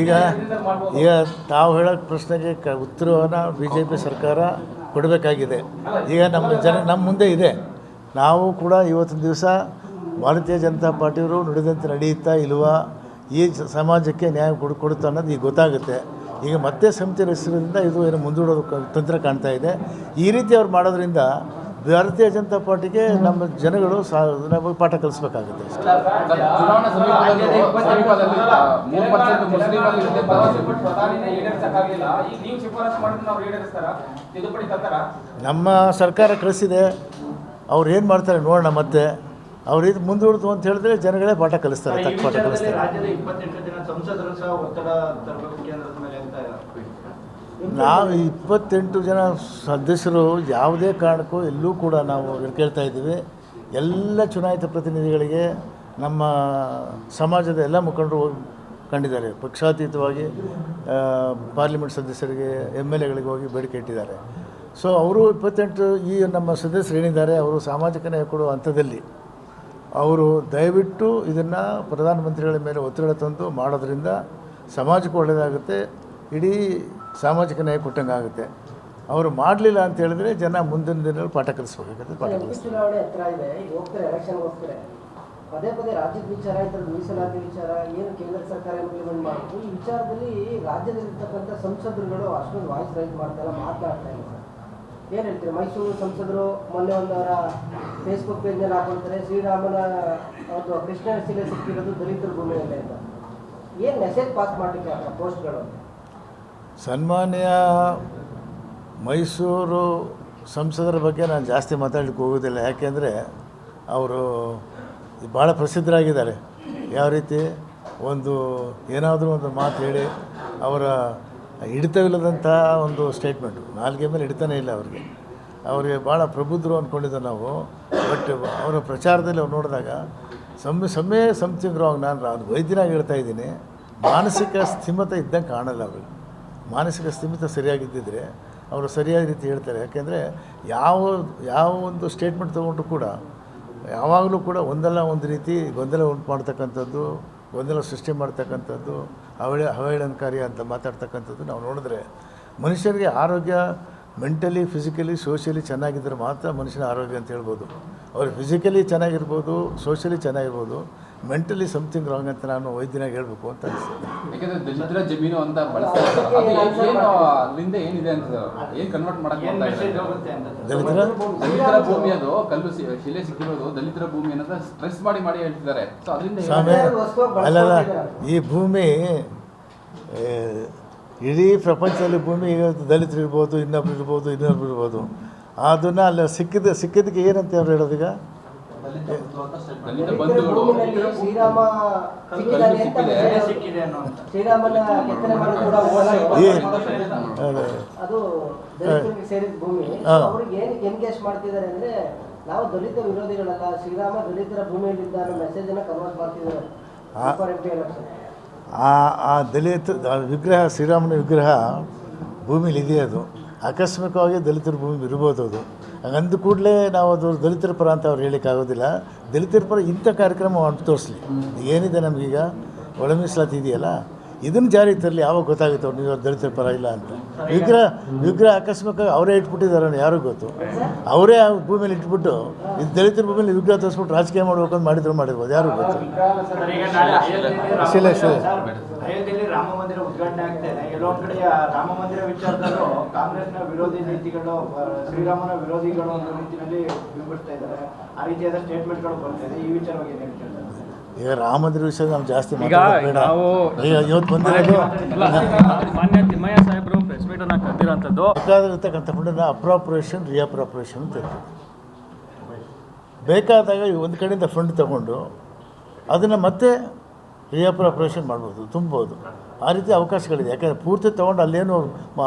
ಈಗ ಈಗ ತಾವು ಹೇಳೋ ಪ್ರಶ್ನೆಗೆ ಕ, ಉತ್ತರವನ್ನು ಬಿ ಜೆ ಪಿ ಸರ್ಕಾರ ಕೊಡಬೇಕಾಗಿದೆ. ಈಗ ನಮ್ಮ ಜನ, ನಮ್ಮ ಮುಂದೆ ಇದೆ. ನಾವು ಕೂಡ ಇವತ್ತಿನ ದಿವಸ ಭಾರತೀಯ ಜನತಾ ಪಾರ್ಟಿಯವರು ನುಡಿದಂತೆ ನಡೆಯುತ್ತಾ ಇಲ್ವಾ, ಈ ಸಮಾಜಕ್ಕೆ ನ್ಯಾಯ ಕೊಡು, ಕೊಡುತ್ತಾ ಅನ್ನೋದು ಈಗ ಗೊತ್ತಾಗುತ್ತೆ. ಈಗ ಮತ್ತೆ ಸಮಿತಿ ರಚಿಸಿರೋದ್ರಿಂದ ಇದು ಏನು ಮುಂದೂಡೋದು ತಂತ್ರ ಕಾಣ್ತಾ ಇದೆ. ಈ ರೀತಿ ಅವ್ರು ಮಾಡೋದ್ರಿಂದ ಭಾರತೀಯ ಜನತಾ ಪಾರ್ಟಿಗೆ ನಮ್ಮ ಜನಗಳು ಪಾಠ ಕಲಿಸ್ಬೇಕಾಗುತ್ತೆ ನಮ್ಮ ಸರ್ಕಾರ ಕಳಿಸಿದೆ. ಅವ್ರು ಏನು ಮಾಡ್ತಾರೆ ನೋಡೋಣ ಮತ್ತೆ. ಅವ್ರು ಇದು ಮುಂದೂಡ್ತು ಅಂತ ಹೇಳಿದ್ರೆ ಜನಗಳೇ ಪಾಠ ಕಲಿಸ್ತಾರೆ ಪಾಠ ಕಲಿಸ್ತಾರೆ. ನಾವು ಇಪ್ಪತ್ತೆಂಟು ಜನ ಸದಸ್ಯರು ಯಾವುದೇ ಕಾರಣಕ್ಕೂ ಎಲ್ಲೂ ಕೂಡ ನಾವು ಕೇಳ್ತಾ ಇದ್ದೀವಿ. ಎಲ್ಲ ಚುನಾಯಿತ ಪ್ರತಿನಿಧಿಗಳಿಗೆ ನಮ್ಮ ಸಮಾಜದ ಎಲ್ಲ ಮುಖಂಡರು ಹೋಗಿ ಕಂಡಿದ್ದಾರೆ. ಪಕ್ಷಾತೀತವಾಗಿ ಪಾರ್ಲಿಮೆಂಟ್ ಸದಸ್ಯರಿಗೆ ಎಂ ಎಲ್ ಎಗಳಿಗೆ ಹೋಗಿ ಬೇಡಿಕೆ ಇಟ್ಟಿದ್ದಾರೆ. ಸೊ ಅವರು ಇಪ್ಪತ್ತೆಂಟು ಈ ನಮ್ಮ ಸದಸ್ಯರು ಏನಿದ್ದಾರೆ, ಅವರು ಸಾಮಾಜಿಕ ನ್ಯಾಯ ಕೊಡುವ ಹಂತದಲ್ಲಿ ಅವರು ದಯವಿಟ್ಟು ಇದನ್ನು ಪ್ರಧಾನಮಂತ್ರಿಗಳ ಮೇಲೆ ಒತ್ತಡ ತಂದು ಮಾಡೋದ್ರಿಂದ ಸಮಾಜಕ್ಕೆ ಒಳ್ಳೆಯದಾಗುತ್ತೆ. ಇಡೀ ಸಾಮಾಜಿಕ ನ್ಯಾಯ ಕೊಟ್ಟಂಗೆ ಆಗುತ್ತೆ. ಅವರು ಮಾಡಲಿಲ್ಲ ಅಂತ ಹೇಳಿದ್ರೆ ಜನ ಮುಂದಿನ ದಿನದಲ್ಲಿ ಪಾಠ ಕಲಿಸ್ಬೇಕಾಗುತ್ತೆ ಪಾಠ ಕಲಿಸ್ತಾರೆ ಚುನಾವಣೆ ಹತ್ರ ಇದೆ ಈಗ ಹೋಗ್ತಾರೆ ಎಲೆಕ್ಷನ್ ಹೋಗ್ತಾರೆ. ಪದೇ ಪದೇ ರಾಜ್ಯದ ವಿಚಾರ ಥರದ ಮೀಸಲಾತಿ ವಿಚಾರ ಏನು ಕೇಂದ್ರ ಸರ್ಕಾರ ಇಂಪ್ಲಿಮೆಂಟ್ ಮಾಡಬೇಕು ಈ ವಿಚಾರದಲ್ಲಿ ರಾಜ್ಯದಲ್ಲಿರ್ತಕ್ಕಂಥ ಸಂಸದರುಗಳು ಅಷ್ಟೊಂದು ವಾಯ್ಸ್ ರೈಸ್ ಮಾಡ್ತಾರೆ ಮಾತನಾಡ್ತಾ ಇಲ್ಲ. ಸರ್ ಏನು ಹೇಳ್ತೀರಿ ಮೈಸೂರು ಸಂಸದರು ಮೊನ್ನೆ ಒಂದು ಅವರ ಫೇಸ್ಬುಕ್ ಪೇಜ್ನಲ್ಲಿ ಹಾಕೊಳ್ತಾರೆ ಶ್ರೀರಾಮನ ಒಂದು ಕೃಷ್ಣ ಶಿಲೆ ಸಿಕ್ಕಿರೋದು ದಲಿತರ ಭೂಮಿಯಲ್ಲೇ ಅಂತ. ಏನು ಮೆಸೇಜ್ ಪಾಸ್ ಮಾಡಲಿಕ್ಕೆ ಆ ಪೋಸ್ಟ್ಗಳು ಸನ್ಮಾನ್ಯ ಮೈಸೂರು ಸಂಸದರ ಬಗ್ಗೆ ನಾನು ಜಾಸ್ತಿ ಮಾತಾಡಲಿಕ್ಕೆ ಹೋಗೋದಿಲ್ಲ. ಯಾಕೆಂದರೆ ಅವರು ಭಾಳ ಪ್ರಸಿದ್ಧರಾಗಿದ್ದಾರೆ. ಯಾವ ರೀತಿ? ಒಂದು ಏನಾದರೂ ಒಂದು ಮಾತು ಹೇಳಿ ಅವರ ಹಿಡಿತವಿಲ್ಲದಂಥ ಒಂದು ಸ್ಟೇಟ್ಮೆಂಟು ನಾಲ್ಗೆ ಮೇಲೆ ಹಿಡಿತಾನೇ ಇಲ್ಲ ಅವ್ರಿಗೆ. ಅವರಿಗೆ ಭಾಳ ಪ್ರಬುದ್ಧರು ಅಂದ್ಕೊಂಡಿದ್ದೆ ನಾವು. ಬಟ್ ಅವರ ಪ್ರಚಾರದಲ್ಲಿ ಅವ್ರು ನೋಡಿದಾಗ ಸಮ್ಮೆ ಸಮ್ಮೆ ಸಮಥಿಂಗ್ ರಾಂಗ್ ನಾನು ಅದು ವೈದ್ಯನಾಗಿ ಹೇಳ್ತಾ ಇದ್ದೀನಿ. ಮಾನಸಿಕ ಸ್ಥಿಮತೆ ಇದ್ದಂಗೆ ಕಾಣಲ್ಲ ಅವ್ರಿಗೆ. ಮಾನಸಿಕ ಸ್ಥಿಮಿತ ಸರಿಯಾಗಿದ್ದಿದ್ದರೆ ಅವರು ಸರಿಯಾದ ರೀತಿ ಹೇಳ್ತಾರೆ. ಯಾಕೆಂದರೆ ಯಾವ ಯಾವ ಒಂದು ಸ್ಟೇಟ್ಮೆಂಟ್ ತೊಗೊಂಡ್ರು ಕೂಡ ಯಾವಾಗಲೂ ಕೂಡ ಒಂದಲ್ಲ ಒಂದು ರೀತಿ ಗೊಂದಲ ಉಂಟು ಮಾಡ್ತಕ್ಕಂಥದ್ದು, ಗೊಂದಲ ಸೃಷ್ಟಿ ಮಾಡ್ತಕ್ಕಂಥದ್ದು ಅವಳೆ ಅವಹೇಳನಕಾರಿ ಅಂತ ಮಾತಾಡ್ತಕ್ಕಂಥದ್ದು ನಾವು ನೋಡಿದ್ರೆ ಮನುಷ್ಯರಿಗೆ ಆರೋಗ್ಯ ಮೆಂಟಲಿ ಫಿಸಿಕಲಿ ಸೋಷಿಯಲಿ ಚೆನ್ನಾಗಿದ್ದರೆ ಮಾತ್ರ ಮನುಷ್ಯನ ಆರೋಗ್ಯ ಅಂತ ಹೇಳ್ಬೋದು. ಅವ್ರು ಫಿಸಿಕಲಿ ಚೆನ್ನಾಗಿರ್ಬೋದು ಸೋಷಿಯಲಿ ಚೆನ್ನಾಗಿರ್ಬೋದು ಮೆಂಟಲಿ ಸಮಥಿಂಗ್ ರಾಂಗ್ ಅಂತ ನಾನು ವೈದ್ಯನಾಗ ಹೇಳಬೇಕು ಅಂತ ಅನಿಸ್ತದೆ ಯಾಕಂದ್ರೆ ದಲಿತರ ಜಮೀನು ಅಂತ ಬಳಸ್ತಾರೆ ಸರ್. ಅದು ಏನು ಅಲ್ಲಿಂದ ಏನಿದೆ ಅಂತ ಏನು ಕನ್ವರ್ಟ್ ಮಾಡಕ್ ಏನ್ ಬರ್ತಾ ಮೆಸೇಜ್ ಇದೆ? ಅಂತ ದಲಿತರ? ದಲಿತರ ಭೂಮಿ ಅದು ಕಲ್ಲು ಶಿಲೆ ಸಿಕ್ಕಿರೋದು ದಲಿತರ ಭೂಮಿ ಅನ್ನೋದ ಸ್ಟ್ರೆಸ್ ಮಾಡಿ ಮಾಡಿ ಹೇಳ್ತಿದ್ದಾರೆ. ಸೊ ಅದರಿಂದ ಏನು- ಸ್ವಾಮಿ ಅಲ್ಲಲ್ಲ ಈ ಭೂಮಿ ಇಡೀ ಪ್ರಪಂಚದಲ್ಲಿ ಭೂಮಿ ಈಗ ದಲಿತರು ಇರ್ಬೋದು ಇನ್ನೊಬ್ರು ಇರ್ಬೋದು ಇನ್ನೊಬ್ರು ಇರ್ಬೋದು. ಅದನ್ನು ಅಲ್ಲಿ ಸಿಕ್ಕಿದ ಸಿಕ್ಕಿದ್ದಕ್ಕೆ ಏನಂತ ಅವ್ರು ಹೇಳೋದೀಗ? ದಲಿತ ಬಂಧುಗಳು ಭೂಮಿನಲ್ಲಿ ಶ್ರೀರಾಮ ಸಿಕ್ಕಿದ್ದಾನೆ ಅಂತ ಸಿಕ್ಕಿದೆ. ಅನ್ನೋ ಶ್ರೀರಾಮನ ಕೆತ್ತನೆ ಮಾಡಿ ಕೂಡ ಅದು ದಲಿತರಿಗೆ ಸೇರಿದ ಭೂಮಿ. ಅವ್ರಿಗೆ ಏನು ಎನ್ಗೇಜ್ ಮಾಡ್ತಿದ್ದಾರೆ ಅಂದ್ರೆ ನಾವು ದಲಿತ ವಿರೋಧಿಗಳಲ್ಲ ಶ್ರೀರಾಮ ದಲಿತರ ಭೂಮಿಯಲ್ಲಿದ್ದ ಅನ್ನೋ ಮೆಸೇಜ್ ಅನ್ನ ಕನ್ವರ್ಟ್ ಮಾಡ್ತಿದ್ದಾರೆ. ಆ- ಆ ಆ ದಲಿತ ವಿಗ್ರಹ ಶ್ರೀರಾಮನ ವಿಗ್ರಹ ಭೂಮಿಲಿ ಇದೆ ಅದು. ಆಕಸ್ಮಿಕವಾಗಿ ದಲಿತರ ಭೂಮಿ ಇರ್ಬೋದು ಅದು. ಅಂದ ಕೂಡಲೇ ನಾವು ಅದು ದಲಿತರ ಪರ ಅಂತ ಅವ್ರು ಹೇಳಿಕ್ಕಾಗೋದಿಲ್ಲ ದಲಿತರ ಪರ ಇಂಥ ಕಾರ್ಯಕ್ರಮ ಮಾಡಿ ತೋರಿಸ್ಲಿ. ಏನಿದೆ ನಮಗೀಗ? ಒಳ ಮೀಸಲಾತಿ ಇದೆಯಲ್ಲ? ಇದನ್ನು ಜಾರಿ ತರಲಿ ಯಾವಾಗ ಗೊತ್ತಾಗುತ್ತೆ ಅವ್ರು ನೀವು ದಲಿತರ ಪರ ಇಲ್ಲ ಅಂತ? ವಿಗ್ರಹ ವಿಗ್ರಹ ಆಕಸ್ಮಿಕವಾಗಿ ಅವರೇ ಇಟ್ಬಿಟ್ಟಿದ್ದಾರೆ ಯಾರಿಗೂ ಗೊತ್ತು. ಅವರೇ ಆ ಭೂಮಿಯಲ್ಲಿ ಇಟ್ಬಿಟ್ಟು ಇದು ದಲಿತರ ಭೂಮಿಯಲ್ಲಿ ವಿಗ್ರಹ ತೋರಿಸ್ಬಿಟ್ಟು ರಾಜಕೀಯ ಮಾಡ್ಬೇಕು ಅಂತ ಮಾಡಿದ್ರು ಮಾಡಿರ್ಬೋದು ಯಾರು ಗೊತ್ತು. ಶಿಲೆ, ಶಿಲೆ. ರಾಮ ಮಂದಿರ ಎಲ್ಲೊಂದ್ ಕಡೆ ರಾಮ ಮಂದಿರ ವಿಚಾರದಲ್ಲೂ ಕಾಂಗ್ರೆಸ್ನ ವಿರೋಧಿ ನೀತಿಗಳು ಶ್ರೀರಾಮನ ವಿರೋಧಿಗಳು ಅನ್ನೋ ರೀತಿಯಲ್ಲಿ ಬಿಂಬಿಸ್ತಾ ಇದ್ದಾರೆ. ಆ ರೀತಿಯಾದ ಸ್ಟೇಟ್ಮೆಂಟ್ಗಳು ಬರ್ತಾ ಇದೆ. ಈ ವಿಚಾರವಾಗಿ ಏನ್ ಹೇಳ್ತಾರೆ? ಈಗ ರಾಮಂದಿರ ವಿಷಯ ನಾವು ಜಾಸ್ತಿ ಈಗ ಬೇಡ. ನಾವು ಈಗ ಇವತ್ತು ಬಂದಿರೋದು ಅಲ್ಲ ಮಾನ್ಯ ತಿಮ್ಮಯ್ಯ ಸಾಹೇಬರು ಪ್ರೆಸ್ ಮೀಟ್ ಅನ್ನ ಕರೆದಿರೋಂಥದ್ದು ಬೇಕಾದಿರ್ತಕ್ಕಂಥ ಫಂಡನ್ನ ಅಪ್ರಾಪ್ರೇಷನ್ ರಿಅಪ್ರಾಪ್ರೇಷನ್ ಅಂತ ಇರ್ತದೆ ಬೇಕಾದಾಗ ಒಂದು ಕಡೆಯಿಂದ ಫಂಡ್ ತಗೊಂಡು ಅದನ್ನು ಮತ್ತೆ ರಿಅಪ್ರಾಪ್ರೇಷನ್ ಮಾಡ್ಬೋದು ತುಂಬೋದು. ಆ ರೀತಿ ಅವಕಾಶಗಳಿದೆ. ಯಾಕಂದರೆ ಪೂರ್ತಿ ತೊಗೊಂಡು ಅಲ್ಲೇನು ಮಾ